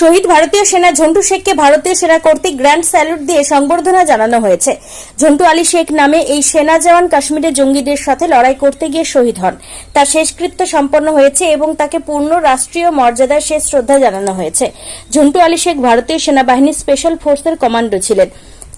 শহীদ ভারতীয় সেনা ঝন্টু শেখকে ভারতীয় সেনা কর্তৃক গ্র্যান্ড স্যালুট দিয়ে সংবর্ধনা জানানো হয়েছে। ঝন্টু আলী শেখ নামে এই সেনা জওয়ান কাশ্মীরে জঙ্গিদের সাথে লড়াই করতে গিয়ে শহীদ হন। তার শেষকৃত্য সম্পন্ন হয়েছে এবং তাকে পূর্ণ রাষ্ট্রীয় মর্যাদায় শেষ শ্রদ্ধা জানানো হয়েছে। ঝন্টু আলী শেখ ভারতীয় সেনাবাহিনীর স্পেশাল ফোর্সের কমান্ডো ছিলেন।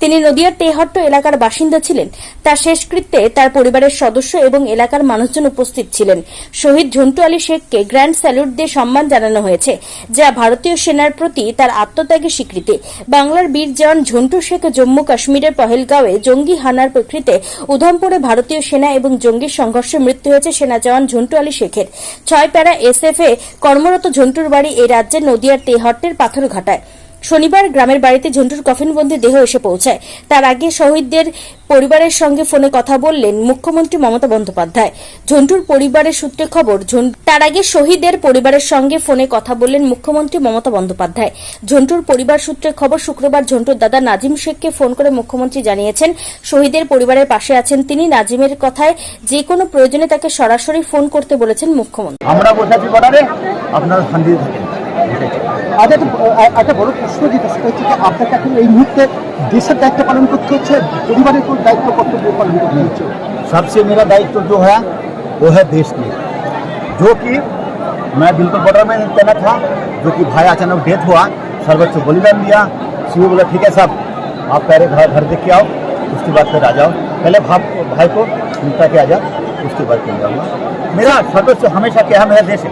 তিনি নদিয়ার তেহট্ট এলাকার বাসিন্দা ছিলেন। তার শেষকৃত্যে তার পরিবারের সদস্য এবং এলাকার মানুষজন উপস্থিত ছিলেন। শহীদ ঝন্টু আলী শেখকে গ্র্যান্ড স্যালুট দিয়ে সম্মান জানানো হয়েছে, যা ভারতীয় সেনার প্রতি তার আত্মত্যাগের স্বীকৃতি। বাংলার বীর জওয়ান ঝন্টু শেখ জম্মু কাশ্মীরের পহেলগাঁওয়ে জঙ্গি হানার প্রেক্ষিতে উধমপুরে ভারতীয় সেনা এবং জঙ্গির সংঘর্ষে মৃত্যু হয়েছে সেনা জওয়ান ঝন্টু আলী শেখের। ছয় প্যারা এসএফ এ কর্মরত ঝন্টুর বাড়ি এই রাজ্যের নদিয়ার তেহট্টের পাথরঘাটায়। শনিবার গ্রামের বাড়িতে ঝন্টুর কফিনবন্দি দেহ এসে পৌঁছায়। তার আগে শহীদদের পরিবারের সঙ্গে ফোনে কথা বললেন মুখ্যমন্ত্রী মমতা বন্দ্যোপাধ্যায়। ঝন্টুর পরিবারের সূত্রে খবর তার আগে শহীদের পরিবারের সঙ্গে ফোনে কথা বললেন মুখ্যমন্ত্রী মমতা বন্দ্যোপাধ্যায়। ঝন্টুর পরিবার সূত্রে খবর, শুক্রবার ঝন্টুর দাদা নাজিম শেখকে ফোন করে মুখ্যমন্ত্রী জানিয়েছেন, শহীদের পরিবারের পাশে আছেন তিনি। নাজিমের কথায় যে কোনো প্রয়োজনে তাকে সরাসরি ফোন করতে বলেছেন মুখ্যমন্ত্রী। আমরা থাকেন। আজ একটা একটা বড় প্রশ্ন যেটা সেটা হচ্ছে যে আপনাকে এখন এই মুহূর্তে দেশের দায়িত্ব পালন করতে হচ্ছে পরিবারের কোন দায়িত্ব কর্তব্য পালন করতে হচ্ছে सबसे मेरा दायित्व जो है वो है देश की जो कि मैं बिल्कुल बॉर्डर में तैनात था जो कि भाई अचानक डेथ हुआ सर्वोच्च बलिदान दिया सीओ बोला ठीक है साहब आप पहले घर घर देख के आओ उसके बाद फिर आ जाओ पहले भाप भाई को निपटा के आ जाओ उसके बाद फिर जाऊँगा मेरा सर्वोच्च हमेशा क्या है मेरा देश है